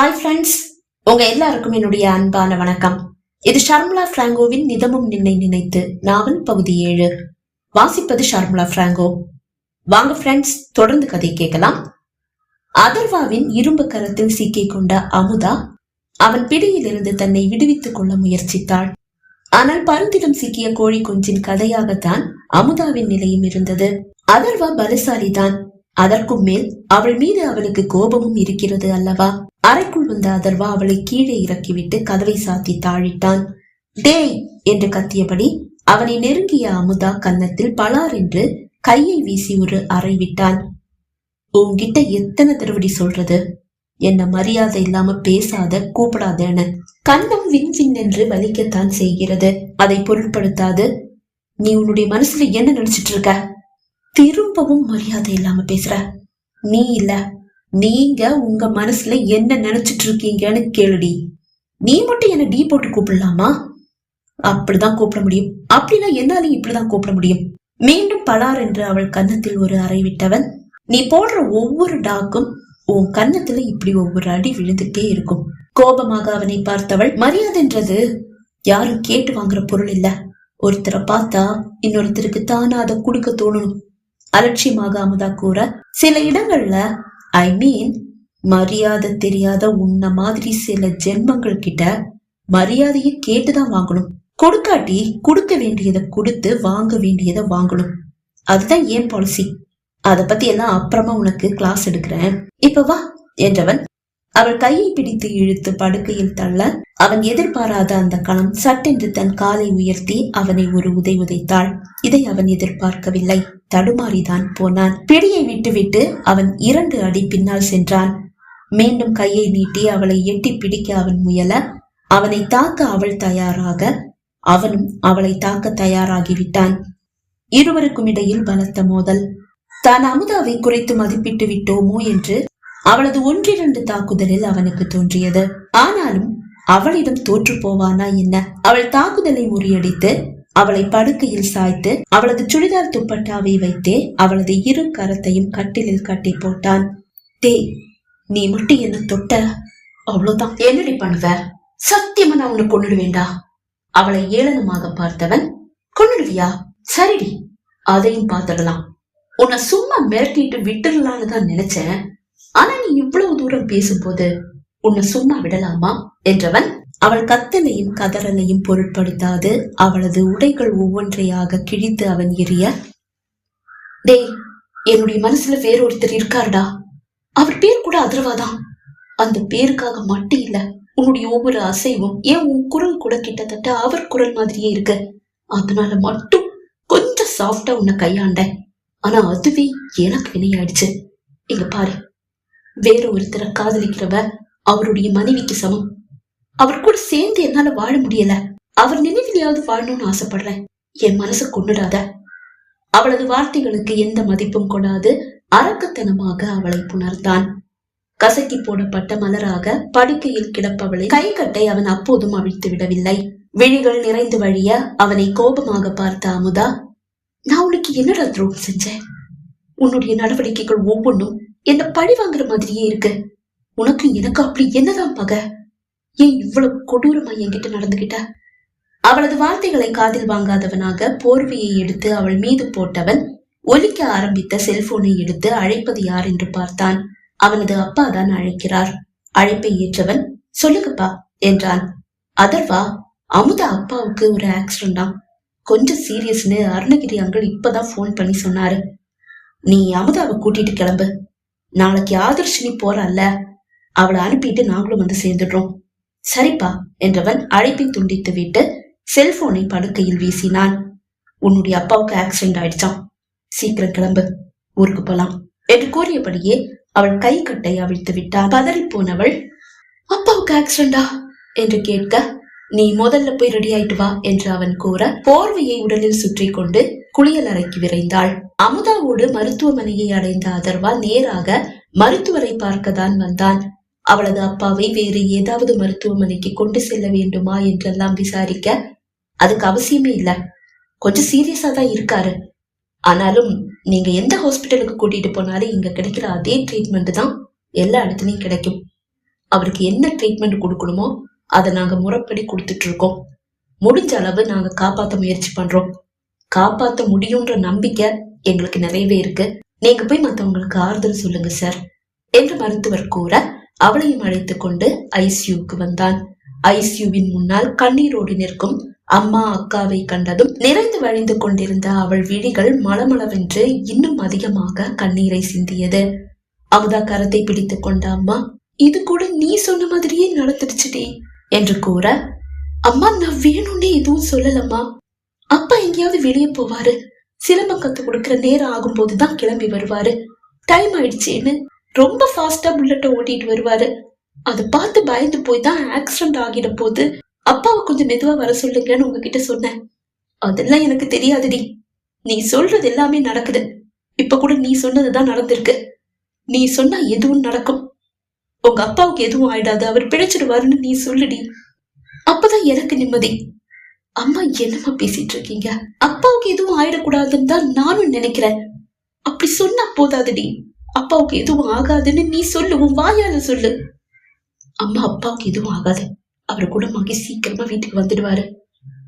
Hi friends உங்க எல்லாருக்கும் என்னுடைய அன்பான வணக்கம். இது ஷர்முலா பிராங்கோவின் நிதமும் நின்னை நினைத்து நாவல் பகுதி ஏழு. வாசிப்பது ஷர்மிளா பிராங்கோ. வாங்க ஃப்ரெண்ட்ஸ் தொடர்ந்து கதை கேட்கலாம். அதர்வாவின் இரும்பு கரத்தில் சிக்கிக் கொண்ட அமுதா அவன் பிடியிலிருந்து தன்னை விடுவித்துக் கொள்ள முயற்சித்தாள். ஆனால் பருந்திடம் சிக்கிய கோழி குஞ்சின் கதையாகத்தான் அமுதாவின் நிலையும் இருந்தது. அதர்வா பலசாலிதான். அதற்கும் மேல் அவள் மீது அவளுக்கு கோபமும் இருக்கிறது அல்லவா? அறைக்குள் வந்த அதர்வா அவளை கீழே இறக்கிவிட்டு கதவை சாத்தி தாழிட்டான். டேய்! என்று கத்தியபடி அவனை நெருங்கிய அமுதா கன்னத்தில் பலார் என்று கையை வீசி ஒரு அறை விட்டான். உன்கிட்ட எத்தனை திருவடி சொல்றது? என்ன மரியாதை இல்லாம பேசாத கூப்பிடாதேன்னு கண்ணம் வின் வின் என்று வலிக்கத்தான் செய்கிறது. அதை பொருட்படுத்தாது நீ உன்னுடைய மனசுல என்ன நினைச்சிட்டு இருக்க? திரும்பவும் மரியாதை இல்லாம பேசுற. நீ இல்ல. நீங்க உங்க மனசுல என்ன நினைச்சிட்டு இருக்கீங்கன்னு கேளுடி. நீ மட்டும் என்ன டீ போட்டு கூப்பிடலாமா? அப்படிதான் கூப்பிட முடியும். அப்படின்னா என்னாலையும் இப்படிதான் கூப்பிட முடியும். மீண்டும் பலார் என்று அவள் கன்னத்தில் ஒரு அறை விட்டவன் நீ போடுற ஒவ்வொரு டாக்கும் உன் கன்னத்துல இப்படி ஒவ்வொரு அடி விழுந்துட்டே இருக்கும். கோபமாக அவனை பார்த்தவள் மரியாதைன்றது யாரும் கேட்டு வாங்குற பொருள் இல்ல. ஒருத்தரை பார்த்தா இன்னொருத்தருக்கு தானா அதை கொடுக்க தோணணும் அலட்சியமாக அமுதா கூற சில இடங்கள்ல ஐ மீன் மரியாதை தெரியாத உன்ன மாதிரி சில ஜென்மங்கள் கிட்ட மரியாதையை கேட்டுதான் வாங்கணும். கொடுக்காட்டி கொடுக்க வேண்டியதை கொடுத்து வாங்க வேண்டியதை வாங்கணும். அதுதான் ஏன் பாலிசி அத பத்தி எல்லாம் அப்புறமா உனக்கு கிளாஸ் எடுக்கிறேன். இப்ப வா என்றவன் அவள் கையை பிடித்து இழுத்து படுக்கையில் தள்ள அவன் எதிர்பாராத அந்த களம் சட்டென்று தன் காலை உயர்த்தி அவனை ஒரு உதை உதைத்தாள். இதை அவன் எதிர்பார்க்கவில்லை. தடுமாறிதான் போனான். பிடியை விட்டுவிட்டு அவன் இரண்டு அடி பின்னால் சென்றான். மீண்டும் கையை நீட்டி அவளை எட்டி பிடிக்க அவன் முயல அவனை தாக்க அவள் தயாராக அவனும் அவளை தாக்க தயாராகிவிட்டான். இருவருக்கும் இடையில் பலத்த மோதல். தான் அமுதாவை குறைத்து மதிப்பிட்டு விட்டோமோ என்று அவளது ஒன்றிரண்டு தாக்குதலில் அவனுக்கு தோன்றியது. ஆனாலும் அவளிடம் தோற்று போவானா என்ன? அவள் தாக்குதலை முறியடித்து அவளை படுக்கையில் சாய்த்து அவளது சுடிதார் துப்பட்டாவை வைத்தே அவளது இரு கரத்தையும் கட்டிலில் கட்டி போட்டான். தே நீ மட்டும் என்ன தொட்ட அவ்வளவுதான். என்னடி பண்ணுவ? சத்தியமா நான் உன்னை கொன்னுடுவேண்டா? அவளை ஏளனமாக பார்த்தவன் கொண்டுடுவியா சரிடி அதையும் பார்த்துடலாம். உன்னை சும்மா மிரட்டிட்டு விட்டுடலான்னு தான் நினைச்சேன். ஆனா நீ இவ்வளவு தூரம் பேசும்போது உன்னை சும்மா விடலாமா? என்றவன் அவள் கத்தலையும் கதறலையும் பொருட்படுத்தாது. அவளது உடைகள் ஒவ்வொன்றையாக கிழித்து அவன் எரிய டேய் என்னுடைய மனசுல வேறொருத்தர் இருக்காருடா. அவர் பேர் கூட அதர்வாதான் அந்த பேருக்காக மட்டும் இல்ல உன்னுடைய ஒவ்வொரு அசைவும் ஏன் உன் குரல் கூட கிட்டத்தட்ட அவர் குரல் மாதிரியே இருக்கு. அதனால மட்டும் கொஞ்சம் சாஃப்டா உன்னை கையாண்டேன். ஆனா அதுவே எனக்கு வினையாயிடுச்சு. இங்க பாரு. வேற ஒருத்தரை காதலிக்கிறவ அவருடைய மனைவிக்கு சமம். அவர் கூட சேர்ந்து என்னால வாழ முடியல. அவர் நினைவிலையாவது வாழணும்னு ஆசைப்படுறேன். என் மனசை கொண்டுடாத அவளது வார்த்தைகளுக்கு எந்த மதிப்பும் கொடாது. அரக்கத்தனமாக அவளை புணர்ந்தான். கசக்கி போடப்பட்ட மலராக படுக்கையில் கிடப்பவளை கைகட்டை அவன் அப்போதும் அவிழ்த்து விடவில்லை. விழிகள் நிறைந்து வழிய அவனை கோபமாக பார்த்த அமுதா நான் உனக்கு என்னடா துரோகம் செஞ்சேன்? உன்னுடைய நடவடிக்கைகள் ஒவ்வொன்றும் என்ன பழி வாங்குற மாதிரியே இருக்கு. உனக்கு எனக்கு அப்படி என்னதான் பகை? ஏன் இவ்வளவு கொடூரமா என்கிட்ட நடந்துகிட்ட? அவளது வார்த்தைகளை காதில் வாங்காதவனாக போர்வையை எடுத்து அவள் மீது போட்டவன் ஒலிக்க ஆரம்பித்த செல்போனை எடுத்து அழைப்பது யார் என்று பார்த்தான். அவனது அப்பா தான் அழைக்கிறார். அழைப்பை ஏற்றவன் சொல்லுங்கப்பா என்றான். அதர்வா அமுதா அப்பாவுக்கு ஒரு ஆக்சிடென்டா கொஞ்சம் சீரியஸ்னு அருணகிரி அங்கிள் இப்பதான் போன் பண்ணி சொன்னாரு. நீ அமுதாவை கூட்டிட்டு கிளம்பு. நாளைக்கு ஆதர்ஷினி போறாள்ல அவளை அனுப்பிட்டு நாங்களும் வந்து சேர்ந்துடுறோம். சரிப்பா என்றவன் அழைப்பை துண்டித்து விட்டு செல்போனை படுக்கையில் வீசினான். உன்னுடைய அப்பாவுக்கு ஆக்சிடென்ட் ஆயிடுச்சாம். சீக்கிரம் கிளம்பு ஊருக்கு போலாம் என்று கூறியபடியே அவள் கை கட்டை அவிழ்த்து விட்டாள் பதறி போனவள் அப்பாவுக்கு ஆக்சிடென்டா என்று கேட்க நீ முதல்ல போய் ரெடி ஆயிட்டு வா என்று அவன் கூற போர்வையை உடலில் சுற்றி கொண்டு குளியல் அறைக்கு விரைந்தாள். அமுதாவோடு மருத்துவமனையை அடைந்த அதர்வா நேராக மருத்துவரை பார்க்கத்தான் வந்தான். அவளது அப்பாவை வேறு ஏதாவது மருத்துவமனைக்கு கொண்டு செல்ல வேண்டுமா என்றெல்லாம் விசாரிக்க அதுக்கு அவசியமே இல்ல. கொஞ்சம் சீரியஸா தான் இருக்காரு. ஆனாலும் நீங்க எந்த ஹாஸ்பிட்டலுக்கு கூட்டிட்டு போனாலும் இங்க கிடைக்கிற அதே ட்ரீட்மெண்ட் தான் எல்லா இடத்துலயும் கிடைக்கும். அவருக்கு என்ன ட்ரீட்மெண்ட் கொடுக்கணுமோ அதை நாங்க முறைப்படி கொடுத்துட்டு இருக்கோம் முடிஞ்ச அளவு நாங்க காப்பாத்த முயற்சி பண்றோம். காப்பாத்த முடியும்ன்ற நம்பிக்கை எங்களுக்கு நிறையவே இருக்கு. நீங்க போய் மத்தவங்களுக்கு ஆறுதல் சொல்லுங்க சார். என்று மருத்துவர் கூற அவளையும் அழைத்துக் கொண்டு ஐசியூக்கு வந்தான். ஐசியூவின் முன்னால் கண்ணீரோடு நிற்கும் அம்மா அக்காவை கண்டதும் நிறைந்து வழிந்து கொண்டிருந்த அவள் விழிகள் மளமளவென்று இன்னும் அதிகமாக கண்ணீரை சிந்தியது. அமுதா கரத்தை பிடித்துக் கொண்ட அம்மா இது கூட நீ சொன்ன மாதிரியே நடந்துடுச்சுடி. என்று கூற அம்மா நான் வேணும்னே எதுவும் சொல்லலம்மா. அப்பா எங்கேயாவது வெளியே போவாரு. சிலம்பம் கத்து கொடுக்கற நேரம் ஆகும்போது தான் கிளம்பி வருவாரு. டைம் ஆயிடுச்சேன்னு ரொம்ப ஃபாஸ்டா புல்லட்ட ஓட்டிட்டு வருவாரு. அதை பார்த்து பயந்து போய் தான் ஆக்சிடென்ட் ஆகிட போது அப்பாவை கொஞ்சம் மெதுவா வர சொல்லுங்கன்னு உங்ககிட்ட சொன்னேன். அதெல்லாம் எனக்கு தெரியாதுடி. நீ சொல்றது எல்லாமே நடக்குது. இப்ப கூட நீ சொன்னதுதான் நடந்திருக்கு. நீ சொன்னா எதுவும் நடக்கும். உங்க அப்பாவுக்கு எதுவும் ஆயிடாது அவர் பிழைச்சிடுவாருன்னு நீ சொல்லுடி. அப்பதான் எனக்கு நிம்மதி. அம்மா என்னம்மா பேசிட்டு இருக்கீங்க? அப்பாவுக்கு எதுவும் ஆயிடக்கூடாதுன்னு தான் நானும் நினைக்கிறேன். அப்படி சொன்னா போதாதுடி. அப்பாவுக்கு எதுவும் ஆகாதுன்னு நீ சொல்லு உன் வாயால சொல்லு. அம்மா அப்பாவுக்கு எதுவும் ஆகாது. அவர் குணமாகி சீக்கிரமா வீட்டுக்கு வந்துடுவாரு.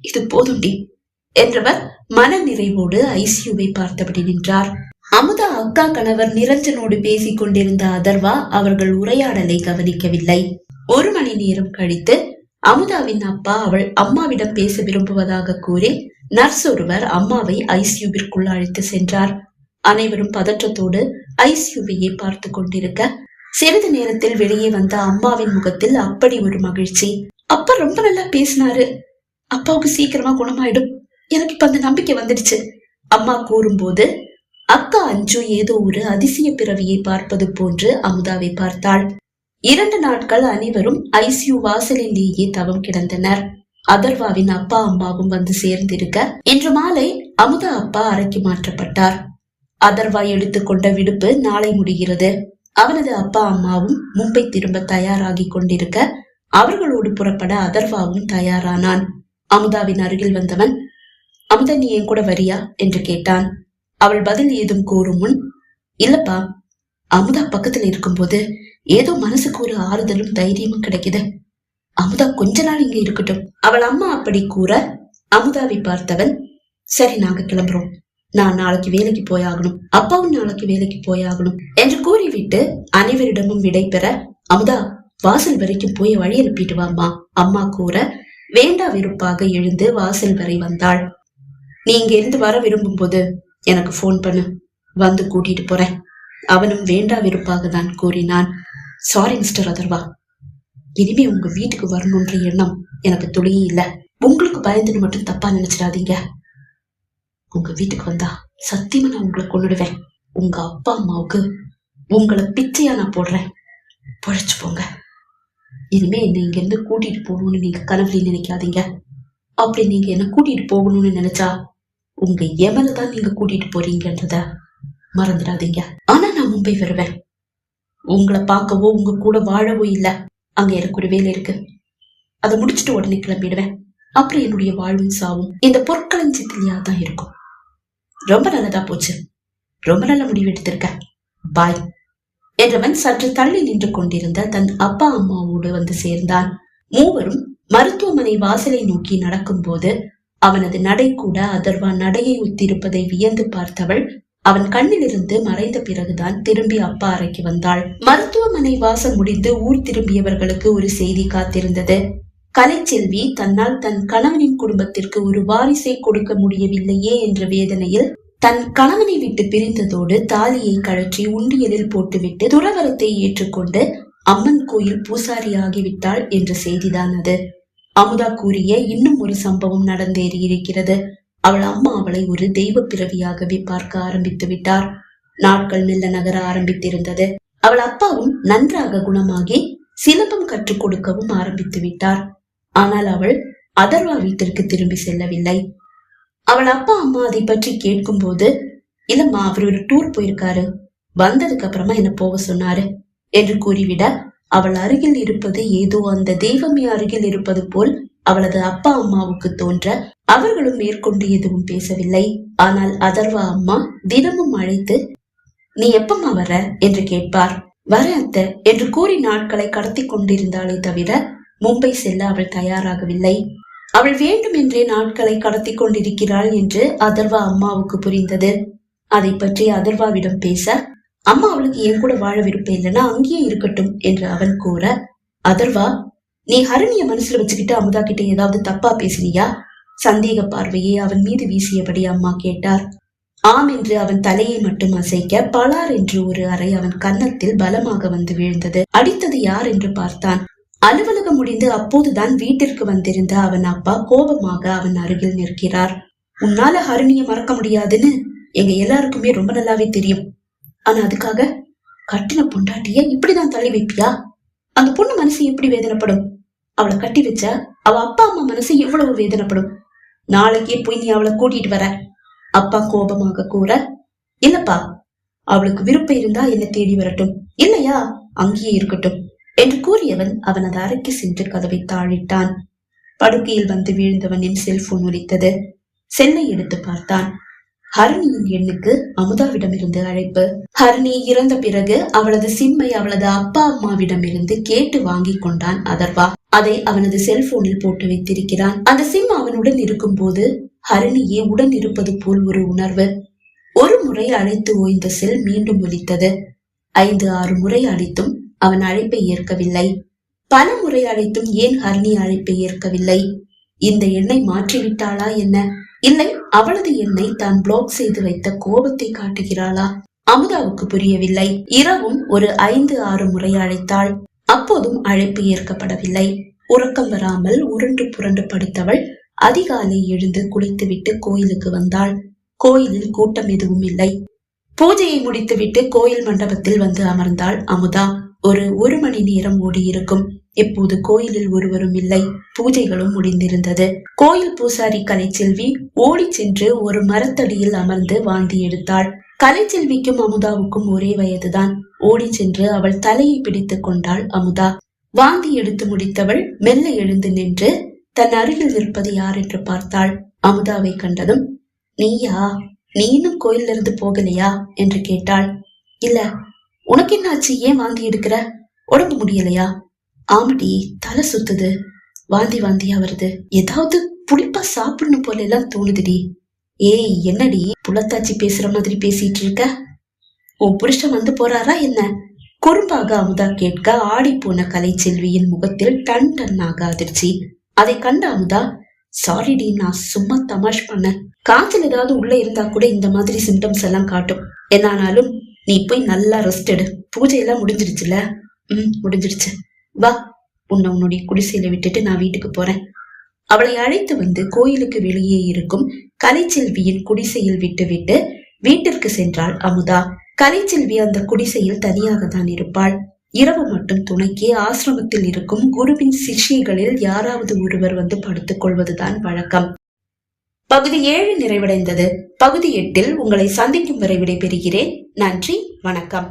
இது போதும்டி என்றவர் மன நிறைவோடு ஐசியூவை பார்த்தபடி நின்றார். அமுதா அக்கா கணவர் நிரஞ்சனோடு பேசிக் கொண்டிருந்த அதர்வா அவர்கள் உரையாடலை கவனிக்கவில்லை. ஒரு மணி நேரம் கழித்து அமுதாவின் அப்பா அவள் அம்மாவிடம் பேச விரும்புவதாக கூறி நர்ஸ் ஒருவர் அம்மாவை ஐசியூவிற்குள் அழைத்து சென்றார். அனைவரும் பதற்றத்தோடு ஐசியூவையே பார்த்து கொண்டிருக்க சிறிது நேரத்தில் வெளியே வந்த அம்மாவின் முகத்தில் அப்படி ஒரு மகிழ்ச்சி. அப்பா ரொம்ப நல்லா பேசினாரு. அப்பாவுக்கு சீக்கிரமா குணமாயிடும். எனக்கு இப்ப அந்த நம்பிக்கை வந்துடுச்சு. அம்மா கூறும்போது அக்கா அஞ்சு ஏதோ ஒரு அதிசய பிறவியை பார்ப்பது போன்று அமுதாவை பார்த்தாள். இரண்டு நாட்கள் அனைவரும் ஐசியூ வாசலிலேயே தவம் கிடந்தனர். அதர்வாவின் அப்பா அம்மாவும் வந்து சேர்ந்திருக்க இன்று மாலை அமுதா அப்பா அறைக்கு மாற்றப்பட்டார். அதர்வா எடுத்துக்கொண்ட விடுப்பு நாளை முடிகிறது. அவனது அப்பா அம்மாவும் மும்பை திரும்ப தயாராகி கொண்டிருக்க அவர்களோடு புறப்பட அதர்வாவும் தயாரானான். அமுதாவின் அருகில் வந்தவன் அமுதா நீ என் கூட வரியா? என்று கேட்டான். அவள் பதில் ஏதும் கூறும் முன் இல்லப்பா அமுதா பக்கத்துல இருக்கும்போது ஏதோ மனசுக்கு ஒரு ஆறுதலும் தைரியமும் கிடைக்குது. அமுதா கொஞ்ச நாள் இங்க இருக்கட்டும். அவள் அம்மா அப்படி கூற அமுதாவை பார்த்தவன் சரி நாங்க கிளம்புறோம். நான் நாளைக்கு வேலைக்கு போயாகணும். அப்பாவும் நாளைக்கு வேலைக்கு போயாகணும். என்று கூறிவிட்டு அனைவரிடமும் விடை பெற அமுதா வாசல் வரைக்கும் போய் வழி அனுப்பிட்டு வாமா அம்மா. கூற வேண்டா வெறுப்பாக எழுந்து வாசல் வரை வந்தாள். நீ இங்க இருந்து வர விரும்பும் போது எனக்கு ஃபோன் பண்ணு. வந்து கூட்டிட்டு போறேன். அவனும் வேண்டா வெறுப்பாக தான் கூறினான். சாரி மிஸ்டர் அதர்வா இனிமே உங்க வீட்டுக்கு வரணுன்ற எண்ணம் எனக்கு துளியே இல்ல. உங்களுக்கு பயந்துன்னு மட்டும் தப்பா நினைச்சிடாதீங்க. உங்க வீட்டுக்கு வந்தா சத்தியமா நான் உங்களை கொன்னுடுவேன். உங்க அப்பா அம்மாவுக்கு உங்களை பிச்சையா நான் போடுறேன். பொழைச்சு போங்க. இனிமே என்னை இங்க இருந்து கூட்டிட்டு போகணும்னு நீங்க கனவுல நினைக்காதீங்க. அப்படி நீங்க என்ன கூட்டிட்டு போகணும்னு நினைச்சா உங்க எவனை தான் நீங்க கூட்டிட்டு போறீங்கன்றத மறந்துடாதீங்க. ஆனா நான் மும்பை வருவேன். உங்களை பார்க்கவோ உங்க கூட வாழவோ இல்ல. அங்க எனக்கு ஒரு வேலை இருக்கு. அதை முடிச்சுட்டு உடனே கிளம்பிடுவேன். அப்புறம் என்னுடைய வாழ்வும் சாவும் இந்த பொற்களஞ்சியத்திலேயா தான் இருக்கும். ரொம்ப நல்லதா போச்சு. ரொம்ப நல்ல முடிவு எடுத்திருக்க பாய் என்றவன் சற்று தள்ளி நின்று கொண்டிருந்த தன் அப்பா அம்மாவோடு வந்து சேர்ந்தான். மூவரும் மருத்துவமனை வாசலை நோக்கி நடக்கும்போது அவனது நடை கூட அதர்வா நடையை ஒத்திருப்பதை வியந்து பார்த்தவள் அவன் கண்ணிலிருந்து மறைந்த பிறகுதான் திரும்பி அப்பா அறைக்கு வந்தாள். மருத்துவமனை வாசம் முடிந்து ஊர் திரும்பியவர்களுக்கு ஒரு செய்தி காத்திருந்தது. கலைச்செல்வி தன்னால் தன் கணவனின் குடும்பத்திற்கு ஒரு வாரிசை கொடுக்க முடியவில்லையே என்ற வேதனையில் தன் கணவனை விட்டு பிரிந்ததோடு தாலியை கழற்றி உண்டியலில் போட்டுவிட்டு துறவரத்தை ஏற்றுக்கொண்டு அம்மன் கோயில் பூசாரி ஆகிவிட்டாள் என்ற செய்திதான் அது. அமுதா கூறிய இன்னும் ஒரு சம்பவம் நடந்தேறி இருக்கிறது. அவள் அம்மா அவளை ஒரு தெய்வ பிறவியாகவே பார்க்க ஆரம்பித்து விட்டார். நாட்கள் மெல்ல நகர ஆரம்பித்திருந்தது. அவள் அப்பாவும் நன்றாக குணமாகி சிலம்பம் கற்றுக் கொடுக்கவும் ஆரம்பித்து விட்டார். ஆனால் அவள் அதர்வா வீட்டிற்கு திரும்பி செல்லவில்லை. அவள் அப்பா அம்மா அதை பற்றி கேட்கும் போது இல்லம்மா அவர் ஒரு டூர் போயிருக்காரு. வந்ததுக்கு அப்புறமா என்ன போக சொன்னாரு என்று கூறிவிட அவள் அருகில் இருப்பது ஏதோ அந்த தெய்வமே அருகில் இருப்பது போல் அவளது அப்பா அம்மாவுக்கு தோன்ற அவர்களும் மேற்கொண்டு எதுவும் பேசவில்லை. ஆனால் அதர்வா அம்மா தினமும் அழைத்து நீ எப்பம்மா வர என்று கேட்பார். வர அத்தை என்று கூறி நாட்களை கடத்தி கொண்டிருந்தாளே தவிர மும்பை செல்ல அவள் தயாராகவில்லை. அவள் வேண்டுமென்றே நாட்களை கடத்தி கொண்டிருக்கிறாள் என்று அதர்வா அம்மாவுக்கு புரிந்தது. அதை பற்றி அதர்வாவிடம் பேச அம்மா அவளுக்கு என் கூட வாழ விருப்பம் இல்லைன்னா அங்கேயே இருக்கட்டும் என்று அவன் கூற அதர்வா நீ ஹரணிய மனசுல வச்சுக்கிட்டு அமுதா கிட்ட ஏதாவது தப்பா பேசினியா சந்தேக பார்வையை அவன் மீது வீசியபடி அம்மா கேட்டார். ஆம் என்று அவன் தலையை மட்டும் அசைக்க பலார் என்று ஒரு அறை அவன் கன்னத்தில் பலமாக வந்து விழுந்தது. அடித்தது யார் என்று பார்த்தான். அலுவலகம் முடிந்து அப்போதுதான் வீட்டிற்கு வந்திருந்த அவன் அப்பா கோபமாக அவன் அருகில் நிற்கிறார். உன்னால ஹரிணிய மறக்க முடியாதுன்னு எங்க எல்லாருக்குமே ரொம்ப நல்லாவே தெரியும். ஆனா அதுக்காக கட்டின பொண்டாட்டிய இப்படிதான் தள்ளி வைப்பியா? அந்த பொண்ணு மனசு எப்படி வேதனைப்படும்? அவளை கட்டி வச்சா அவ அப்பா அம்மா மனசு எவ்வளவு வேதனைப்படும்? நாளைக்கே போய் நீ அவளை கூட்டிட்டு வர. அப்பா கோபமாக கூற இல்லப்பா அவளுக்கு விருப்பம் இருந்தா என்ன தேடி வரட்டும். இல்லையா? அங்கேயே இருக்கட்டும். என்று கூறியவன் அவனது அறைக்கு சென்று கதவை தாழிட்டான். படுக்கையில் வந்து வீழ்ந்தவனின் செல்போன் ஒலித்தது செல்லை எடுத்து பார்த்தான். ஹரணியின் எண்ணுக்கு அமுதாவிடமிருந்து அழைப்பு. ஹரணி இறந்த பிறகு அவளது சிம்மை அவளது அப்பா அம்மாவிடமிருந்து கேட்டு வாங்கி கொண்டான் அதர்வா. அதை அவனது செல்போனில் போட்டு வைத்திருக்கிறான். அந்த சிம் அவனுடன் இருக்கும் போது ஹரணியே உடன் இருப்பது போல் ஒரு உணர்வு. ஒரு முறை அழைத்து ஓய்ந்த செல் மீண்டும் ஒலித்தது. ஐந்து ஆறு முறை அழைத்தும் அவன் அழைப்பை ஏற்கவில்லை. பல முறை அழைத்தும் ஏன் ஹரணி அழைப்பை ஏற்கவில்லை? இந்த எண்ணை மாற்றிவிட்டாளா என்ன? இல்லை அவளது எண்ணை தான் பிளாக் செய்து வைத்த கோபத்தை காட்டுகிறாளா? அமுதாவுக்கு புரியவில்லை. இரவும் ஒரு ஐந்து ஆறு முறை அழைத்தாள். அப்போதும் அழைப்பு ஏற்கப்படவில்லை. உறக்கம் வராமல் உருண்டு புரண்டு படுத்தவள் அதிகாலை எழுந்து குளித்துவிட்டு கோயிலுக்கு வந்தாள். கோயிலில் கூட்டம் எதுவும் இல்லை. பூஜையை முடித்துவிட்டு கோயில் மண்டபத்தில் வந்து அமர்ந்தாள் அமுதா. ஒரு ஒரு மணி நேரம் ஓடியிருக்கும். இப்போது கோயிலில் ஒருவரும் இல்லை. பூஜைகளும் முடிந்திருந்தது. கோயில் பூசாரி கலைச்செல்வி ஓடி சென்று ஒரு மரத்தடியில் அமர்ந்து வாந்தி எடுத்தாள். கலைச்செல்விக்கும் அமுதாவுக்கும் ஒரே வயதுதான். ஓடி சென்று அவள் தலையை பிடித்துக் கொண்டாள் அமுதா. வாந்தி எடுத்து முடித்தவள் மெல்ல எழுந்து நின்று தன் அருகில் நிற்பது யார் என்று பார்த்தாள். அமுதாவை கண்டதும் நீயா? நீ இன்னும் கோயில்ல இருந்து போகலையா? என்று கேட்டாள். இல்ல. உனக்கு என்னாச்சு ஏன் வாந்தி எடுக்கிற? உடம்பு முடியலையா? ஆமடி தலை சுத்துது. வாந்தி வாந்தியா வருது ஏதாவது புளிப்பா சாப்பிடணும் போல எல்லாம் தோணுதுடி. ஏய் என்னடி புலத்தாச்சி பேசுற மாதிரி பேசிட்டு இருக்க? உன் புருஷன் வந்து போறாரா என்ன? குறும்பாக அமுதா கேட்க ஆடி போன கலை செல்வியின் முகத்தில் டன் டன்னாக அதிர்ச்சி. அதை கண்ட அமுதா சாரிடி நான் சும்மா தமாஷ் பண்ண காய்ச்சல் ஏதாவது உள்ள இருந்தா கூட இந்த மாதிரி சிம்டம்ஸ் எல்லாம் காட்டும். என்னானாலும் நீ போய் நல்லா ரெஸ்ட் எடு. பூஜை எல்லாம் முடிஞ்சிருச்சுல? ம் முடிஞ்சிருச்சு. வா உன்னை உன்னுடைய குடிசையில விட்டுட்டு நான் வீட்டுக்கு போறேன். அவளை அழைத்து வந்து கோயிலுக்கு வெளியே இருக்கும் கலைச்செல்வியின் குடிசையில் விட்டுவிட்டு வீட்டிற்கு சென்றாள் அமுதா. கலைச்செல்வி அந்த குடிசையில் தனியாக தான் இருப்பாள். இரவு மட்டும் துணைக்கு ஆசிரமத்தில் இருக்கும் குருவின் சிஷ்யர்களில் யாராவது ஒருவர் வந்து படுத்துக் கொள்வதுதான் வழக்கம். பகுதி ஏழு நிறைவடைந்தது. பகுதி எட்டில் உங்களை சந்திக்கும் வரை விடைபெறுகிறேன். நன்றி வணக்கம்.